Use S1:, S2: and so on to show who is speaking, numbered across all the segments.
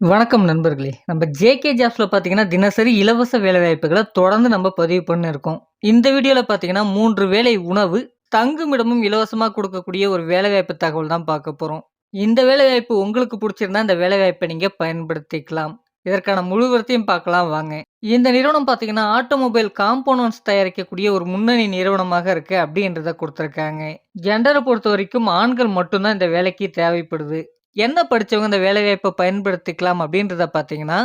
S1: வணக்கம் நண்பர்களே! நம்ம ஜேகே ஜாப்ஸில் பார்த்தீங்கன்னா, தினசரி இலவச வேலைவாய்ப்புகளை தொடர்ந்து நம்ம பதிவு பண்ணியிருக்கோம். இந்த வீடியோவில் பார்த்தீங்கன்னா, மூன்று வேலை உணவு, தங்குமிடமும் இலவசமாக கொடுக்கக்கூடிய ஒரு வேலைவாய்ப்பு தகவல் தான் பார்க்க போகிறோம் இந்த வேலைவாய்ப்பு உங்களுக்கு பிடிச்சிருந்தா இந்த வேலைவாய்ப்பை நீங்கள் பயன்படுத்திக்கலாம். இதற்கான முழு பார்க்கலாம் வாங்க. இந்த நிறுவனம் பார்த்தீங்கன்னா, ஆட்டோமொபைல் காம்போனன்ட்ஸ் தயாரிக்கக்கூடிய ஒரு முன்னணி நிறுவனமாக இருக்கு அப்படின்றத கொடுத்துருக்காங்க ஜெண்டரை பொறுத்த வரைக்கும் ஆண்கள் மட்டும்தான் இந்த வேலைக்கு தேவைப்படுது. என்ன படித்தவங்க இந்த வேலைவாய்ப்பை பயன்படுத்திக்கலாம் அப்படின்றத பார்த்தீங்கன்னா,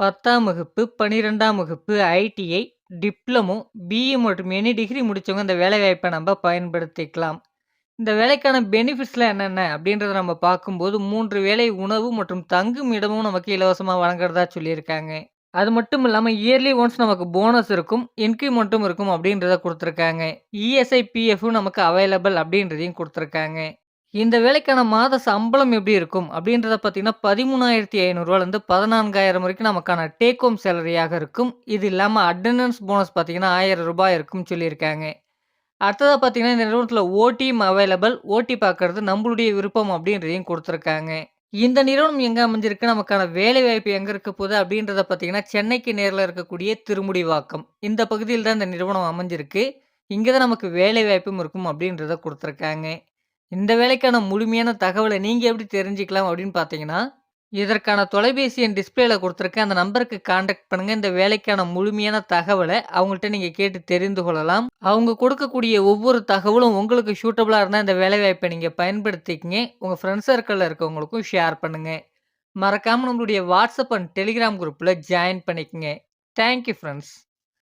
S1: 10ஆம் வகுப்பு, 12ஆம் வகுப்பு, ஐடிஐ, டிப்ளமோ, பிஇ மற்றும் எனி டிகிரி முடித்தவங்க இந்த வேலைவாய்ப்பை நம்ம பயன்படுத்திக்கலாம். இந்த வேலைக்கான பெனிஃபிட்ஸ்லாம் என்னென்ன அப்படின்றத நம்ம பார்க்கும்போது, மூன்று வேலை உணவு மற்றும் தங்கும் இடமும் நமக்கு இலவசமாக வழங்குறதா சொல்லியிருக்காங்க. அது மட்டும் இல்லாமல் இயர்லி ஒன்ஸ் நமக்கு போனஸ் இருக்கும், இன்க்ரிமெண்ட்டும் இருக்கும் அப்படின்றத கொடுத்துருக்காங்க இஎஸ்ஐ, பிஎஃப்பும் நமக்கு அவைலபிள் அப்படின்றதையும் கொடுத்துருக்காங்க இந்த வேலைக்கான மாத சம்பளம் எப்படி இருக்கும் அப்படின்றத பார்த்தீங்கன்னா, பதிமூணாயிரத்தி ஐநூறுரூவாலேருந்து பதினான்காயிரம் வரைக்கும் நமக்கான டேக் ஹோம் சேலரியாக இருக்கும். இது இல்லாமல் அட்டண்டன்ஸ் போனஸ் பார்த்தீங்கன்னா, ஆயிரம் ரூபாய் இருக்கும்னு சொல்லியிருக்காங்க. அடுத்ததாக பார்த்தீங்கன்னா, இந்த நிறுவனத்தில் ஓடியும் அவைலபிள். ஓட்டி பார்க்கறது நம்மளுடைய விருப்பம் அப்படின்றதையும் கொடுத்துருக்காங்க இந்த நிறுவனம் எங்கே அமைஞ்சிருக்கு, நமக்கான வேலைவாய்ப்பு எங்கே இருக்க போகுது அப்படின்றத பார்த்தீங்கன்னா, சென்னைக்கு நேரில் இருக்கக்கூடிய திருமுடிவாக்கம். இந்த பகுதியில் தான் இந்த நிறுவனம் அமைஞ்சிருக்கு. இங்கே தான் நமக்கு வேலைவாய்ப்பும் இருக்கும் அப்படின்றத கொடுத்துருக்காங்க இந்த வேலைக்கான முழுமையான தகவலை நீங்கள் எப்படி தெரிஞ்சுக்கலாம் அப்படின்னு பார்த்தீங்கன்னா, இதற்கான தொலைபேசி என் டிஸ்பிளேல கொடுத்துருக்கேன் அந்த நம்பருக்கு காண்டாக்ட் பண்ணுங்க. இந்த வேலைக்கான முழுமையான தகவலை அவங்கள்ட்ட நீங்க கேட்டு தெரிந்து கொள்ளலாம். அவங்க கொடுக்கக்கூடிய ஒவ்வொரு தகவலும் உங்களுக்கு சூட்டபிளா இருந்தா, இந்த வேலைவாய்ப்பை நீங்க பயன்படுத்திக்கங்க. உங்க ஃப்ரெண்ட்ஸ் சர்க்கிளில் இருக்கவங்களுக்கும் ஷேர் பண்ணுங்க. மறக்காம நம்மளுடைய வாட்ஸ்அப் அண்ட் டெலிகிராம் குரூப்ல ஜாயின் பண்ணிக்கங்க. Thank you